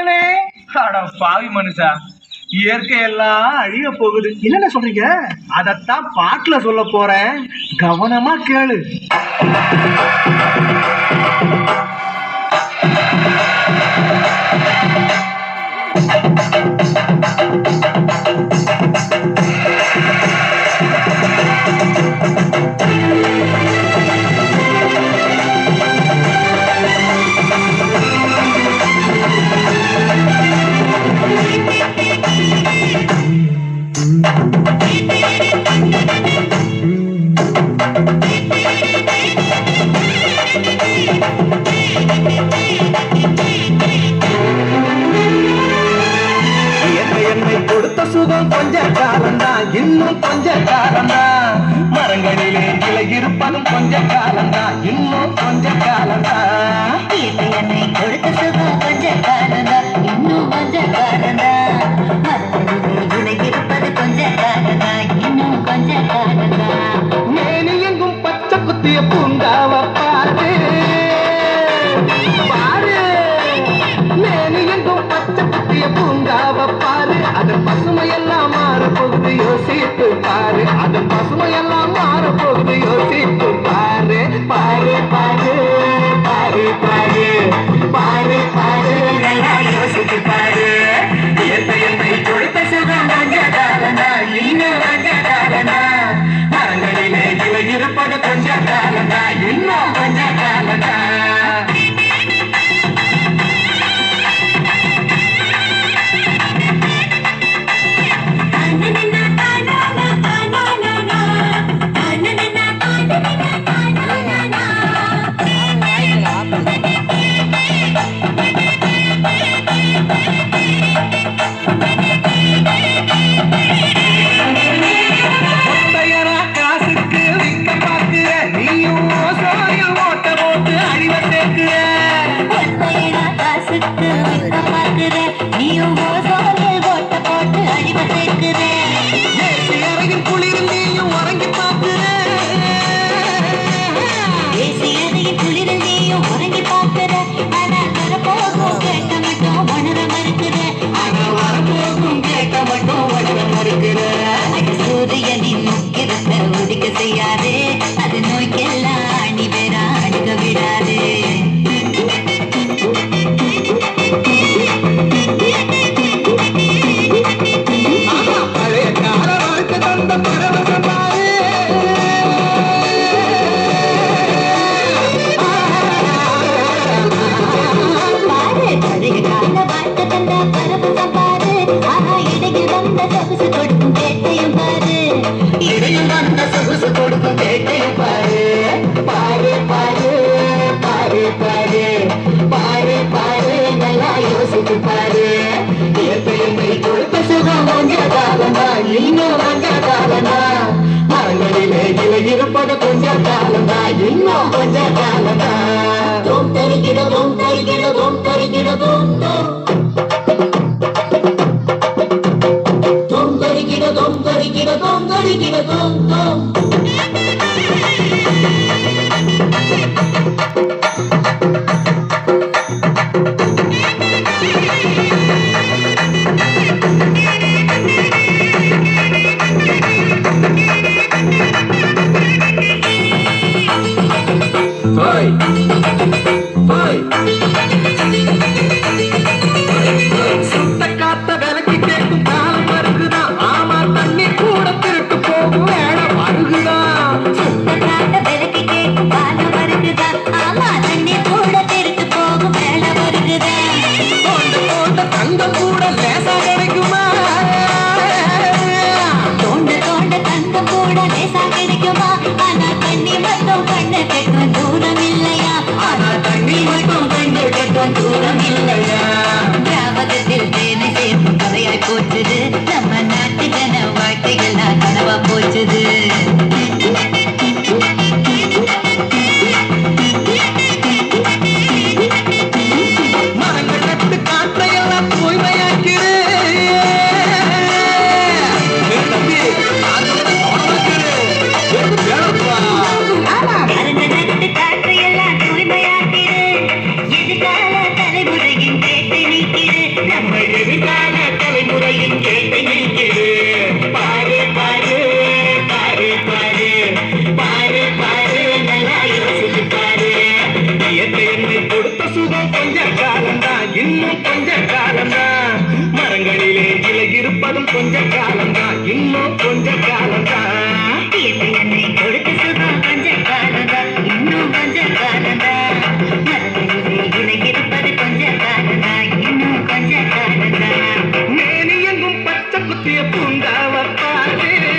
போறனே அட பாவி மனுஷா. இயற்கை எல்லாம் அழிய போகுது. என்னென்ன சொல்றீங்க? அதத்தான் பாட்டுல சொல்ல போறேன். கவனமா கேளு. சுகம் கொஞ்ச காலம்தான் இன்னும் கொஞ்ச காலம்தான் மரங்களிலே இலை இருப்பதும் கொஞ்ச காலம்தான் இன்னும் கொஞ்ச காலம்தான் பச்சை குத்திய பூங்காவ பாரு பாரு மேனி எங்கும் பச்சை குத்திய பூங்காவ பாரு. அதன் பசுமையெல்லாம் மாற போகுது யோசித்து பாரு. அதன் பசுமையெல்லாம் மாற போகுது யோசித்து பாரு பாரு பாரு. கொடுக்கும் கேட்டையும் பாரு இடையில் வந்த சொகுசு கொடுக்கும் கேட்டையும் பாரு. பாரு, பாரு, பாரு, பாரு. பாரு, பாரு, நல்லா யோசித்து பாரு. இயற்கை என்னை கொடுத்த சுகம் கொஞ்ச காலமா, இன்னும் கொஞ்ச காலமா. மரங்களிலே இலை இருப்பது கொஞ்ச காலமா, இன்னும் கொஞ்ச காலமா. தோம் தருகிற தோம் தருகிற தோம் தருகிற தோம் தோம் தோம் தோம் தருகிற போச்சுது நம்ம நாட்டு ஜன வாழ்க்கைகள் நான் கனவா போச்சுது சிறுகால தலைமுறையின் கேள்வி நீக்கிது பாரு பாரு பாரு பாரு. பாரு பாரு நல்லா யோசிச்சு பாரு. என்னை கொடுத்த சுகம் கொஞ்ச காலம் தான் இன்னும் கொஞ்ச பூந்தாவை பார்த்து